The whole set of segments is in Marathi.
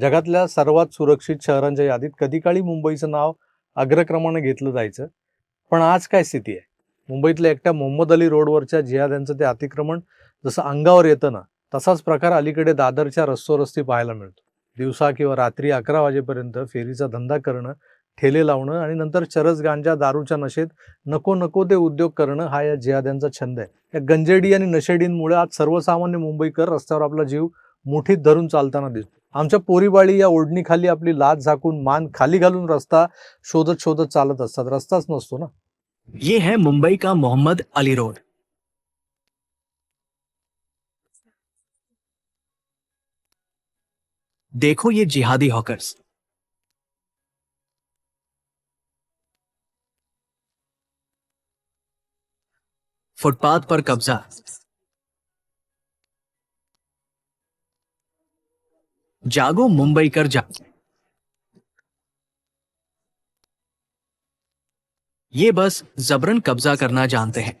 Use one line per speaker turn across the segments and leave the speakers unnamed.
जगातल्या सर्वात सुरक्षित शहरांच्या यादीत कधी काळी मुंबईचं नाव अग्रक्रमाने घेतलं जायचं? पण आज काय स्थिती आहे? मुंबईतल्या एकट्या मोहम्मद अली रोडवरच्या जिहाद्यांचं ते अतिक्रमण जसं अंगावर येतं ना तसाच प्रकार अलीकडे दादरच्या रस्तोरस्ती पाहायला मिळतो. दिवसा किंवा रात्री अकरा वाजेपर्यंत फेरीचा धंदा करणं ठेले लावणं आणि नंतर चरस गांजा दारूच्या नशेत नको नको ते उद्योग करणं हा या जिहाद्यांचा छंद आहे. या गंजेडी आणि नशेडींमुळे आज सर्वसामान्य मुंबईकर रस्त्यावर आपला जीव मुठीत धरून चालताना दिसतो. आमच्या पोरीबाळी या ओढणीखाली आपली लात झाकून मान खाली घालून रस्ता शोधत शोधत चालत असतात. रस्ताच नसतो ना?
ये है मुंबई का मोहम्मद अली रोड. देखो ये जिहादी हॉकर्स. फुटपाथ पर कब्जा. जागो, मुंबई कर जागो ये बस जबरन कब्जा करना जानते हैं।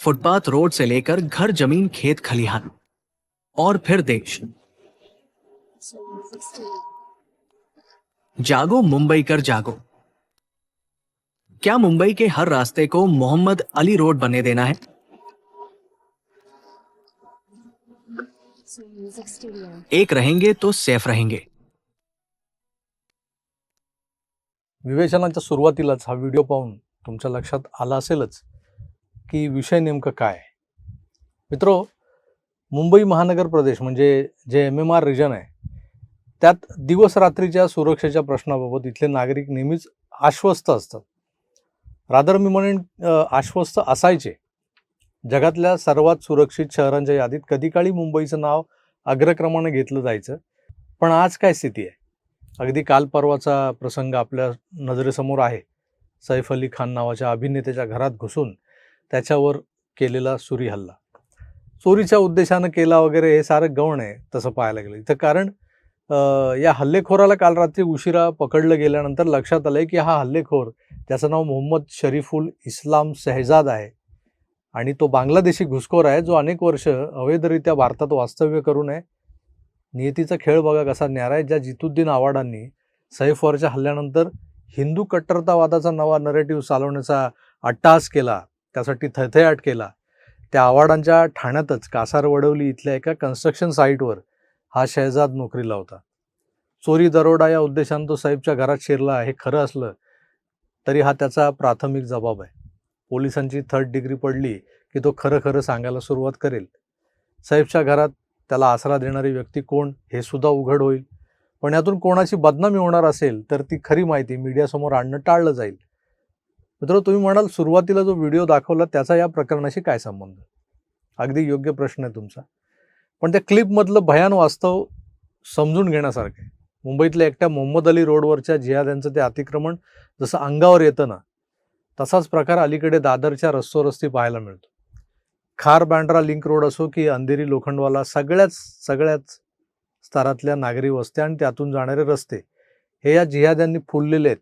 फुटपाथ रोड से लेकर घर, ज़मीन, खेत, खलिहान, और फिर देश। जागो, मुंबई कर जागो। क्या मुंबई के हर रास्ते को मोहम्मद अली रोड बने देना है? एक रहेंगे तो सेफ रहेंगे।
विवेचनाच्या सुरुवातीलाच हा व्हिडिओ पाहून तुमच्या लक्षात आला असेलच की विषय नेमकं काय आहे. मित्रो मुंबई महानगर प्रदेश म्हणजे जे एम एम आर रिजन आहे त्यात दिवस रात्रीच्या सुरक्षेच्या प्रश्नाबाबत इथले नागरिक नेहमीच आश्वस्त असतात. रादर मी म्हणेन आश्वस्त असायचे जगातल्या सर्वात सुरक्षित शहरांच्या यादीत कधी काळी मुंबईचं नाव अग्रक्रमाने घेतलं जायचं? पण आज काय स्थिती आहे? अगदी काल परवाचा प्रसंग आपल्या नजरेसमोर आहे. सैफ अली खान नावाच्या अभिनेत्याच्या घरात घुसून त्याच्यावर केलेला सुरी हल्ला. चोरीच्या उद्देशानं केला वगैरे हे सारं गौण आहे तसं पाहायला गेलं. इथं कारण या हल्लेखोराला काल रात्री उशिरा पकडलं गेल्यानंतर लक्षात आलंय की हा हल्लेखोर त्याचं नाव मोहम्मद शरीफुल इस्लाम शहजाद आहे आणि तो बांगलादेशी घुसखोर आहे जो अनेक वर्ष अवैधरित्या भारतात वास्तव्य करू नये. नियतीचा खेळ बघा कसा न्यारा आहे ज्या जितुद्दीन आवाडांनी सैफवरच्या हल्ल्यानंतर हिंदू कट्टरतावादाचा नवा नरेटिव्ह चालवण्याचा अट्टाहास केला त्यासाठी थैथयाट केला. त्या आवाडांच्या ठाण्यातच कासार वडवली इथल्या एका कन्स्ट्रक्शन साईटवर हा शहजाद नोकरीला होता. चोरी दरोडा या उद्देशानं तो साहेबच्या घरात शिरला हे खरं असलं तरी हा त्याचा प्राथमिक जबाब आहे. पोलिसांची थर्ड डिग्री पडली की तो खरं खरं सांगायला सुरुवात करेल. साहेबच्या घरात त्याला आसरा देणारी व्यक्ती कोण हे सुद्धा उघड होईल. पण यातून कोणाची बदनामी होणार असेल तर ती खरी माहिती मीडियासमोर आणणं टाळलं जाईल. मित्र तुम्ही म्हणाल सुरुवातीला जो व्हिडिओ दाखवला त्याचा या प्रकरणाशी काय संबंध? अगदी योग्य प्रश्न आहे तुमचा. पण त्या क्लिपमधलं भयान वास्तव समजून घेण्यासारखं आहे. मुंबईतल्या एकट्या मोहम्मद अली रोडवरच्या जिहाद्यांचं ते अतिक्रमण जसं अंगावर येतं ना तसाच प्रकार अलीकडे दादरच्या रस्तोरस्ती पाहायला मिळतो. खार बँड्रा लिंक रोड असो की अंधेरी लोखंडवाला सगळ्याच सगळ्याच स्तरातल्या नागरी वस्त्या आणि त्यातून जाणारे रस्ते हे या जिहाद्यांनी फुललेले आहेत.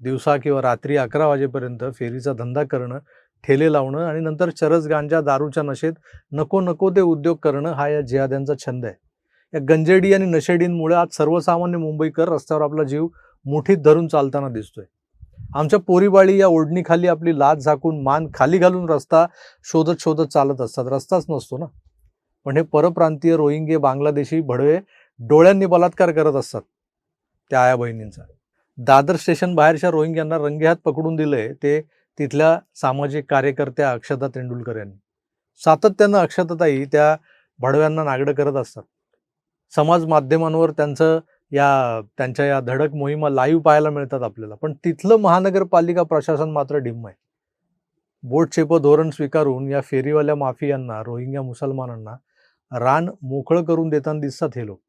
दिवसा किंवा रात्री अकरा वाजेपर्यंत फेरीचा धंदा करणं ठेले लावणं आणि नंतर चरस गांजा दारूच्या नशेत नको नको ते उद्योग करणं हा या जिहाद्यांचा छंद आहे. या गंजेडी आणि नशेडींमुळे आज सर्वसामान्य मुंबईकर रस्त्यावर आपला जीव मुठीत धरून चालताना दिसतोय. आमच्या पोरीबाळी या ओढणीखाली आपली लाज झाकून मान खाली घालून रस्ता शोधत शोधत चालत असतात. रस्ताच नसतो ना. पण हे परप्रांतीय रोहिंगे बांगलादेशी भडवे डोळ्यांनी बलात्कार करत असतात त्या आया बहिणींचा. दादर स्टेशन बाहेरच्या रोहिंग्यांना रंगेहात पकडून दिलंय ते तिथल्या सामाजिक कार्यकर्त्या अक्षता तेंडुलकर यांनी. सातत्यानं अक्षताताई त्या भडव्यांना नागडं करत असतात. समाज माध्यमांवर त्यांचं या त्यांच्या या धडक मोहिमा लाईव्ह पाहायला मिळतात आपल्याला. पण तिथलं महानगरपालिका प्रशासन मात्र डिम्म आहे. बोटशेप धोरण स्वीकारून या फेरीवाल्या माफियांना रोहिंग्या मुसलमानांना रान मोकळं करून देताना दिसतात हे लोक.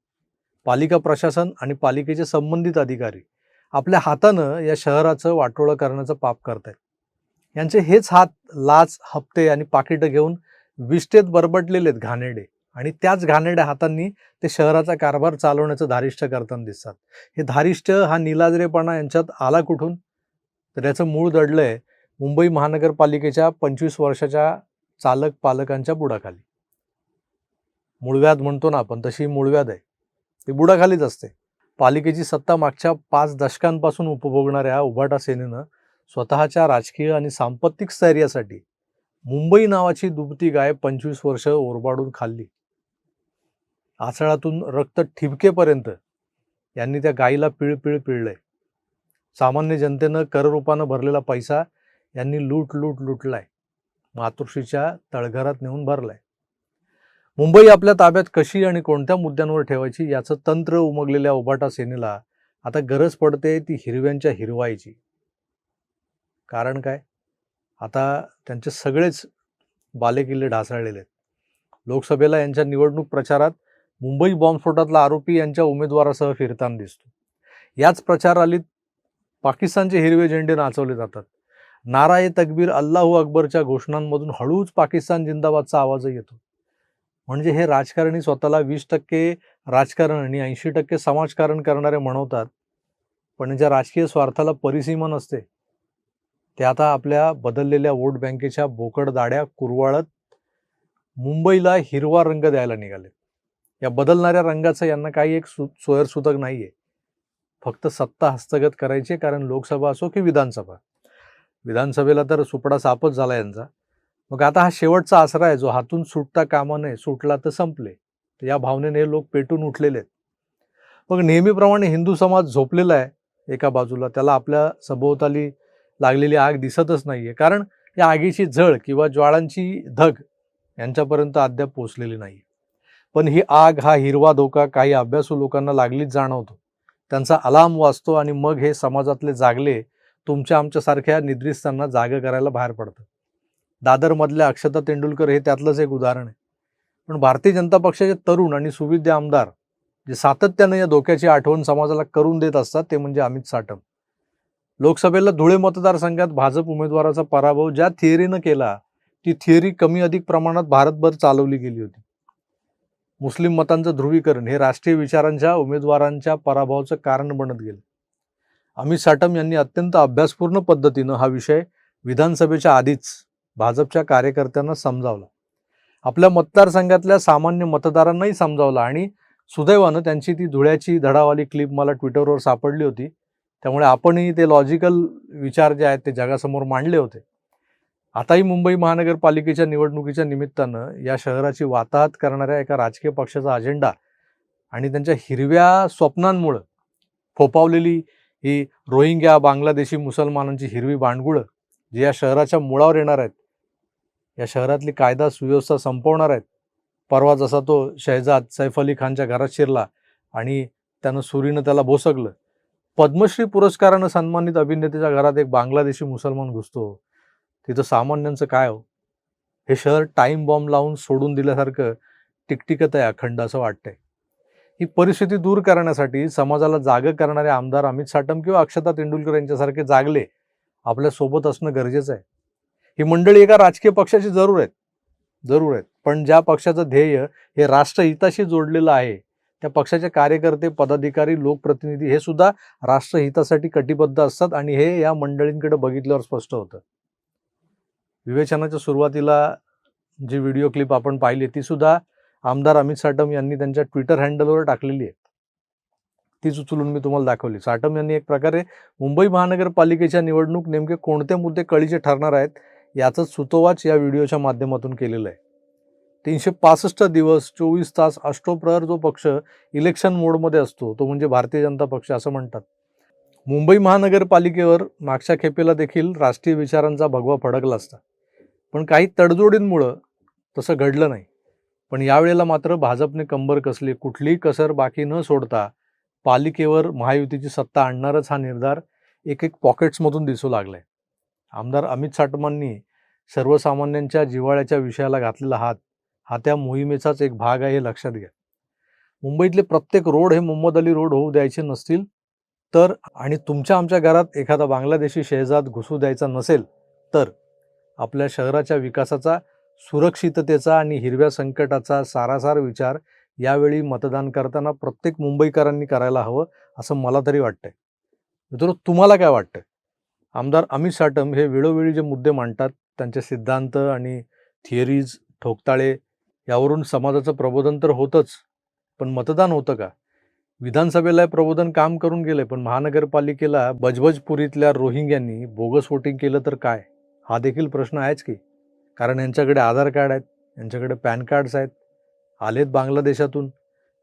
पालिका प्रशासन आणि पालिकेचे संबंधित अधिकारी आपल्या हातानं या शहराचं वाटोळं करण्याचं पाप करतायत. यांचे हेच हात लाच हप्ते आणि पाकिटं घेऊन विष्टेत बरबटलेले आहेत घाणेरडे. आणि त्याच घाणेरड्या हातांनी ते शहराचा कारभार चालवण्याचं धारिष्ट करताना दिसतात. हे धारिष्ट हा निलाजरेपणा यांच्यात आला कुठून? तर याचं मूळ दडलंय मुंबई महानगरपालिकेच्या पंचवीस वर्षाच्या चालक पालकांच्या बुडाखाली. मूळव्याध म्हणतो ना आपण तशी मूळव्याध आहे. ती बुडाखालीच असते. पालिकेची सत्ता मागच्या पाच दशकांपासून उपभोगणाऱ्या उभाटा सेनेनं स्वतःच्या राजकीय आणि सांपत्तिक स्थैर्यासाठी मुंबई नावाची दुबती गाय पंचवीस वर्ष ओरबाडून खाल्ली. आसळातून रक्त ठिबकेपर्यंत यांनी त्या गायीला पिळपिळ पिळलंय. सामान्य जनतेनं कररूपानं भरलेला पैसा यांनी लूट लूट लुटलाय. मातृश्रीच्या तळघरात नेऊन भरलाय. मुंबई आपल्या ताब्यात कशी आणि कोणत्या मुद्द्यांवर ठेवायची याचं तंत्र उमगलेल्या उभाटा सेनेला आता गरज पडते ती हिरव्यांच्या हिरवायची कारण काय? आता त्यांचे सगळेच बालेकिल्ले ढासळलेले आहेत. लोकसभेला यांच्या निवडणूक प्रचारात मुंबई बॉम्बस्फोटातला आरोपी यांच्या उमेदवारासह फिरताना दिसतो. याच प्रचार आलीत पाकिस्तानचे हिरवे झेंडे नाचवले जातात. नारा ए तकबीर अल्लाहू अकबरच्या घोषणांमधून हळूच पाकिस्तान जिंदाबादचा आवाजही येतो. म्हणजे हे राजकारणी स्वतःला वीस टक्के राजकारण आणि ऐंशी टक्के समाजकारण करणारे म्हणवतात. पण ज्या राजकीय स्वार्थाला परिसीमा नसते ते आता आपल्या बदललेल्या वोट बँकेच्या बोकड दाड्या कुरवाळत मुंबईला हिरवा रंग द्यायला निघाले या बदलणाऱ्या रंगाचं यांना काही एक सु सोयरसूतक नाही आहे फक्त सत्ता हस्तगत करायची कारण लोकसभा असो की विधानसभा. विधानसभेला तर सुपडा सापच झाला यांचा. मग आता हा शेवटचा आसरा आहे जो हातून सुटता कामा नये सुटला तर संपले. तर या भावनेने लोक पेटून उठलेले आहेत. मग नेहमीप्रमाणे हिंदू समाज झोपलेला आहे एका बाजूला. त्याला आपल्या सभोवताली लागलेली आग दिसतच नाहीये. कारण या आगीची झळ किंवा ज्वाळांची धग यांच्यापर्यंत अद्याप पोचलेली नाही पण ही आग हा हिरवा धोका काही अभ्यासू लोकांना लागलीच जाणवतो. त्यांचा अलार्म वाजतो आणि मग हे समाजातले जागले तुमच्या आमच्यासारख्या निद्रिस्तांना जाग करायला बाहेर पडतं. दादरमधल्या अक्षता तेंडुलकर हे त्यातलंच एक उदाहरण आहे. पण भारतीय जनता पक्षाचे तरुण आणि सुविद्य आमदार जे सातत्यानं या धोक्याची आठवण समाजाला करून देत असतात ते म्हणजे अमित साटम लोकसभेला धुळे मतदारसंघात भाजप उमेदवाराचा पराभव ज्या थिअरीनं केला ती थिअरी कमी अधिक प्रमाणात भारतभर चालवली गेली होती. मुस्लिम मतांचं ध्रुवीकरण हे राष्ट्रीय विचारांच्या उमेदवारांच्या पराभवाचं कारण बनत गेलं. अमित साटम यांनी अत्यंत अभ्यासपूर्ण पद्धतीनं हा विषय विधानसभेच्या आधीच भाजपच्या कार्यकर्त्यांना समजावला. आपल्या मतदारसंघातल्या सामान्य मतदारांनाही समजावला आणि सुदैवानं त्यांची ती धुळ्याची धडावाली क्लिप मला ट्विटरवर सापडली होती. त्यामुळे आपणही ते लॉजिकल विचार जे आहेत ते जगासमोर मांडले होते. आताही मुंबई महानगरपालिकेच्या निवडणुकीच्या निमित्तानं या शहराची वाताहत करणाऱ्या एका राजकीय पक्षाचा अजेंडा आणि त्यांच्या हिरव्या स्वप्नांमुळं फोपावलेली ही रोहिंग्या बांगलादेशी मुसलमानांची हिरवी बांडगुळं जी या शहराच्या मुळावर येणार आहेत या शहरातली कायदा सुव्यवस्था संपवणार आहेत. परवा जसा तो शहजाद सैफ अली खानच्या घरात शिरला आणि त्यानं सुरीनं त्याला भोसकलं. पद्मश्री पुरस्कारानं सन्मानित अभिनेत्याच्या घरात एक बांगलादेशी मुसलमान घुसतो. तिथं सामान्यांचं काय हो? हे शहर टाईम बॉम्ब लावून सोडून दिल्यासारखं टिकटिकत आहे अखंड असं वाटतंय. ही परिस्थिती दूर करण्यासाठी समाजाला जाग करणारे आमदार अमित साटम किंवा अक्षता तेंडुलकर यांच्यासारखे जागले आपल्यासोबत असणं गरजेचं आहे. ही मंडळी एका राजकीय पक्षाची जरूर आहेत. जरूर आहेत. पण ज्या पक्षाचं ध्येय हे राष्ट्रहिताशी जोडलेलं आहे त्या पक्षाचे कार्यकर्ते पदाधिकारी लोकप्रतिनिधी हे सुद्धा राष्ट्रहितासाठी कटिबद्ध असतात आणि हे या मंडळींकडे बघितल्यावर स्पष्ट होतं. विवेचनाच्या सुरुवातीला जी व्हिडिओ क्लिप आपण पाहिली ती सुद्धा आमदार अमित साटम यांनी त्यांच्या ट्विटर हँडलवर टाकलेली आहे. तीच उचलून मी तुम्हाला दाखवली. साटम यांनी एक प्रकारे मुंबई महानगरपालिकेच्या निवडणूक नेमके कोणते मुद्दे कळीचे ठरणार आहेत याचं सुतोवाच या व्हिडिओच्या माध्यमातून केलेलं आहे. तीनशे पासष्ट दिवस चोवीस तास अष्टोप्रहर जो पक्ष इलेक्शन मोडमध्ये असतो तो म्हणजे भारतीय जनता पक्ष असं म्हणतात. मुंबई महानगरपालिकेवर मागच्या खेपेला देखील राष्ट्रीय विचारांचा भगवा फडकला असता. पण काही तडजोडींमुळं तसं घडलं नाही. पण यावेळेला मात्र भाजपने कंबर कसली कुठलीही कसर बाकी न सोडता पालिकेवर महायुतीची सत्ता आणणारच हा निर्धार एक एक पॉकेट्समधून दिसू लागलाय. आमदार अमित साटमांनी सर्वसामान्यांच्या जिव्हाळ्याच्या विषयाला घातलेला हात हा त्या मोहिमेचाच एक भाग आहे हे लक्षात घ्या. मुंबईतले प्रत्येक रोड हे मोहम्मद अली रोड होऊ द्यायचे नसतील तर आणि तुमच्या आमच्या घरात एखादा बांगलादेशी शेजाद घुसू द्यायचा नसेल तर आपल्या शहराच्या विकासाचा सुरक्षिततेचा आणि हिरव्या संकटाचा सारासार विचार यावेळी मतदान करताना प्रत्येक मुंबईकरांनी करायला हवं असं मला तरी वाटतंय. मित्र तुम्हाला काय वाटतं आमदार अमित साटम हे वेळोवेळी जे मुद्दे मांडतात त्यांचे सिद्धांत आणि थिअरीज ठोकताळे यावरून समाजाचं प्रबोधन तर होतंच पण मतदान होतं का? विधानसभेला हे प्रबोधन काम करून गेले पण महानगरपालिकेला बजबजपुरीतल्या रोहिंग्यांनी बोगस वोटिंग केलं तर काय? हा देखील प्रश्न आहेच की कारण यांच्याकडे आधार कार्ड आहेत यांच्याकडे पॅन कार्ड्स आहेत आलेत बांगलादेशातून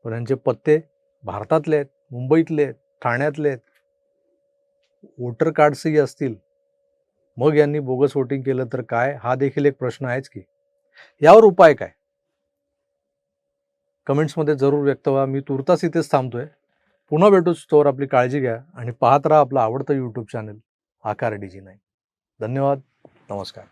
पण यांचे पत्ते भारतातले आहेत मुंबईतले आहेत ठाण्यातले आहेत. वोटर कार्ड्सही असतील. मग यांनी बोगस वोटिंग केलं तर काय? हा देखील एक प्रश्न आहेच की. यावर उपाय काय? कमेंट्समध्ये जरूर व्यक्त व्हा. मी तुर्तास इथेच थांबतोय. पुन्हा भेटूच तोवर आपली काळजी घ्या आणि पाहत राहा आपलं आवडतं यूट्यूब चॅनल आकार डीजी नाही धन्यवाद. নমস্কার